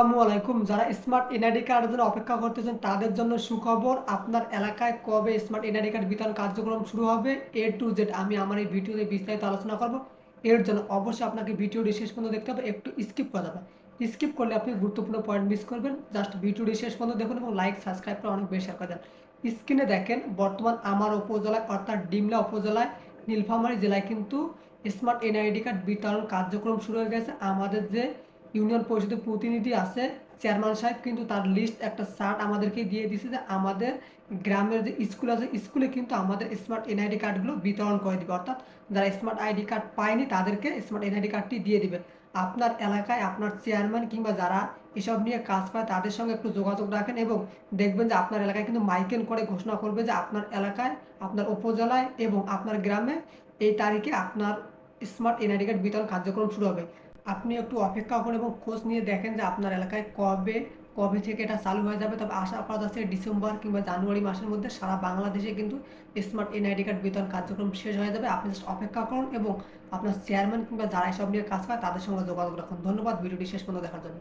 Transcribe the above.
আসসালামু যারা smart NID কার্ডের জন্য অপেক্ষা করতেছেন, তাদের জন্য সুখবর, আপনার এলাকায় কবে স্মার্ট এনআইডি কার্ড বিতরণ কার্যক্রম শুরু হবে? এ টু জেড আমি আমার এই ভিডিওতে বিস্তারিত আলোচনা করব। এর জন্য অবশ্যই আপনাকে ভিডিওটি শেষ পর্যন্ত দেখতে হবে, একটু স্কিপ করা যাবে স্কিপ করলে আপনি গুরুত্বপূর্ণ পয়েন্ট মিস করবেন। জাস্ট ভিডিওটি শেষ পর্যন্ত দেখুন এবং লাইক সাবস্ক্রাইব করে অনেক বেশি করে দেন। স্ক্রিনে দেখেন, বর্তমান আমার উপজেলায়, অর্থাৎ ডিমলা উপজেলায়, নীলফামারী জেলায় কিন্তু স্মার্ট এনআইডি কার্ড বিতরণ কার্যক্রম শুরু হয়ে গেছে। আমাদের যে ইউনিয়ন পরিষদের প্রতিনিধি আছে, চেয়ারম্যান সাহেব, কিন্তু তার লিস্ট একটা চার্ট আমাদেরকে দিয়ে দিয়েছে যে আমাদের গ্রামের যে স্কুল আছে স্কুলে কিন্তু আমাদের স্মার্ট এনআইডি কার্ডগুলো বিতরণ করে দিবে। অর্থাৎ যারা স্মার্ট আইডি কার্ড পায়নি, তাদেরকে স্মার্ট এনআইডি কার্ডটি দিয়ে দিবে। আপনার এলাকায় আপনার চেয়ারম্যান কিংবা যারা এসব নিয়ে কাজ করে, তাদের সঙ্গে একটু যোগাযোগ রাখেন এবং দেখবেন যে আপনার এলাকায় কিন্তু মাইকেল করে ঘোষণা করবে যে আপনার এলাকায়, আপনার উপজেলায় এবং আপনার গ্রামে এই তারিখে আপনার স্মার্ট এনআইডি কার্ড বিতরণ কার্যক্রম শুরু হবে। আপনি একটু অপেক্ষা করুন এবং খোঁজ নিয়ে দেখেন যে আপনার এলাকায় কবে কবে থেকে এটা চালু হয়ে যাবে। তবে আশা করা যাচ্ছে ডিসেম্বর কিংবা জানুয়ারি মাসের মধ্যে সারা বাংলাদেশে কিন্তু স্মার্ট এনআইডি কার্ড বিতরণ কার্যক্রম শেষ হয়ে যাবে। আপনি জাস্ট অপেক্ষা করুন এবং আপনার চেয়ারম্যান কিংবা যারা এসব নিয়ে কাজ করে তাদের সঙ্গে যোগাযোগ রাখুন। ধন্যবাদ। ভিডিওটি শেষ পর্যন্ত দেখার জন্য।